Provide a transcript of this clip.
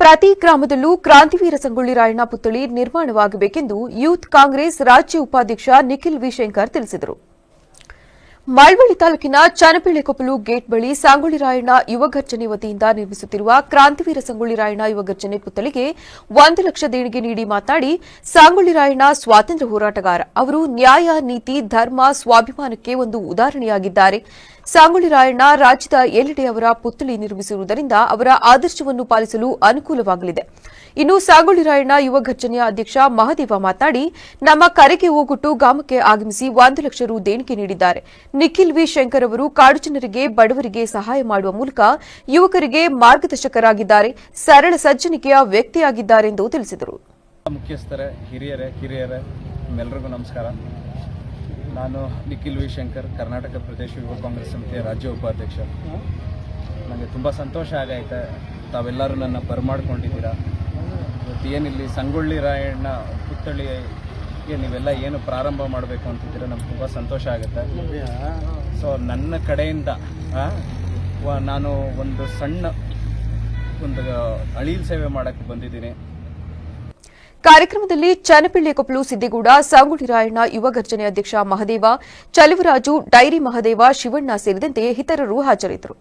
ಪ್ರತಿ ಗ್ರಾಮದಲ್ಲೂ ಕ್ರಾಂತಿವೀರ ಸಂಗೊಳ್ಳಿ ರಾಯಣ್ಣ ಪುತ್ಥಳಿ ನಿರ್ಮಾಣವಾಗಬೇಕೆಂದು ಯೂತ್ ಕಾಂಗ್ರೆಸ್ ರಾಜ್ಯ ಉಪಾಧ್ಯಕ್ಷ ನಿಖಿಲ್ ವಿಶಂಕರ್ ತಿಳಿಸಿದರು. ಮಳವಳ್ಳಿ ತಾಲೂಕಿನ ಚನಪೇಳೆಕೊಪ್ಪಲು ಗೇಟ್ ಬಳಿ ಸಾಂಗೊಳ್ಳಿ ರಾಯಣ್ಣ ಯುವ ಘರ್ಜನೆ ವತಿಯಿಂದ ನಿರ್ಮಿಸುತ್ತಿರುವ ಕ್ರಾಂತಿವೀರ ಸಂಗೊಳ್ಳಿ ರಾಯಣ್ಣ ಯುವ ಘರ್ಜನೆ ಪುತ್ಥಳಿಗೆ ಒಂದು ಲಕ್ಷ ದೇಣಿಗೆ ನೀಡಿ ಮಾತನಾಡಿ ಸಾಂಗೊಳ್ಳಿ ರಾಯಣ್ಣ ಸ್ವಾತಂತ್ರ್ಯ ಹೋರಾಟಗಾರ. ಅವರು ನ್ಯಾಯ, ನೀತಿ, ಧರ್ಮ, ಸ್ವಾಭಿಮಾನಕ್ಕೆ ಒಂದು ಉದಾಹರಣೆಯಾಗಿದ್ದಾರೆ. ಸಾಂಗೊಳ್ಳಿ ರಾಯಣ್ಣ ರಾಜ್ಯದ ಎಲ್ಲೆಡೆ ಅವರ ಪುತ್ಥಳಿ ನಿರ್ಮಿಸಿರುವುದರಿಂದ ಅವರ ಆದರ್ಶವನ್ನು ಪಾಲಿಸಲು ಅನುಕೂಲವಾಗಲಿದೆ. ಇನ್ನು ಸಾಗುಳಿ ರಾಯಣ್ಣ ಯುವ ಘರ್ಜನೆಯ ಅಧ್ಯಕ್ಷ ಮಹದೇವ ಮಾತನಾಡಿ ನಮ್ಮ ಕರೆಗೆ ಹೋಗುಟ್ಟು ಗ್ರಾಮಕ್ಕೆ ಆಗಮಿಸಿ ಒಂದು ಲಕ್ಷ ರು ದೇಣಿಗೆ ನೀಡಿದ್ದಾರೆ. ನಿಖಿಲ್ ವಿ. ಶಂಕರ್ ಅವರು ಕಾಡು ಜನರಿಗೆ ಬಡವರಿಗೆ ಸಹಾಯ ಮಾಡುವ ಮೂಲಕ ಯುವಕರಿಗೆ ಮಾರ್ಗದರ್ಶಕರಾಗಿದ್ದಾರೆ. ಸರಳ ಸಜ್ಜನಿಕೆಯ ವ್ಯಕ್ತಿಯಾಗಿದ್ದಾರೆ ಎಂದು ತಿಳಿಸಿದರು ಮುಖ್ಯಸ್ಥರೇ ಹಿರಿಯರೇ ಕಿರಿಯರೇ ಎಲ್ಲರಿಗೂ ನಮಸ್ಕಾರ. ನಾನು ನಿಖಿಲ್ ವಿ. ಶಂಕರ್ ಕರ್ನಾಟಕ ಪ್ರದೇಶ ಯುವ ಕಾಂಗ್ರೆಸ್ ಸಮಿತಿಯ ರಾಜ್ಯ ಉಪಾಧ್ಯಕ್ಷ. ನನಗೆ ತುಂಬ ಸಂತೋಷ ಆಗೈತೆ ತಾವೆಲ್ಲರೂ ನನ್ನ ಬರಮಾಡ್ಕೊಂಡಿದ್ದೀರಾ? ಏನಿಲ್ಲಿ ಸಂಗೊಳ್ಳಿ ರಾಯಣ್ಣ ಪುತ್ಥಳಿಗೆ ನೀವೆಲ್ಲ ಏನು ಪ್ರಾರಂಭ ಮಾಡಬೇಕು ಅಂತಿದ್ದೀರ? ನಮ್ಗೆ ತುಂಬ ಸಂತೋಷ ಆಗುತ್ತೆ. ಸೊ ನನ್ನ ಕಡೆಯಿಂದ ನಾನು ಒಂದು ಸಣ್ಣ ಒಂದು ಅಳಿಲ್ ಸೇವೆ ಮಾಡೋಕ್ಕೆ ಬಂದಿದ್ದೀನಿ. ಕಾರ್ಯಕ್ರಮದಲ್ಲಿ ಚನಪಿಳ್ಳಿ ಕೊಪ್ಪಲು ಸಿದ್ದಿಗೌಡ ಸಾಂಗುಳಿ ರಾಯಣ್ಣ, ಯುವ ಗರ್ಜನೆ ಅಧ್ಯಕ್ಷ ಮಹದೇವ, ಚಲುವರಾಜು, ಡೈರಿ ಮಹದೇವ, ಶಿವಣ್ಣ ಸೇರಿದಂತೆ ಇತರರು ಹಾಜರಿದ್ದರು.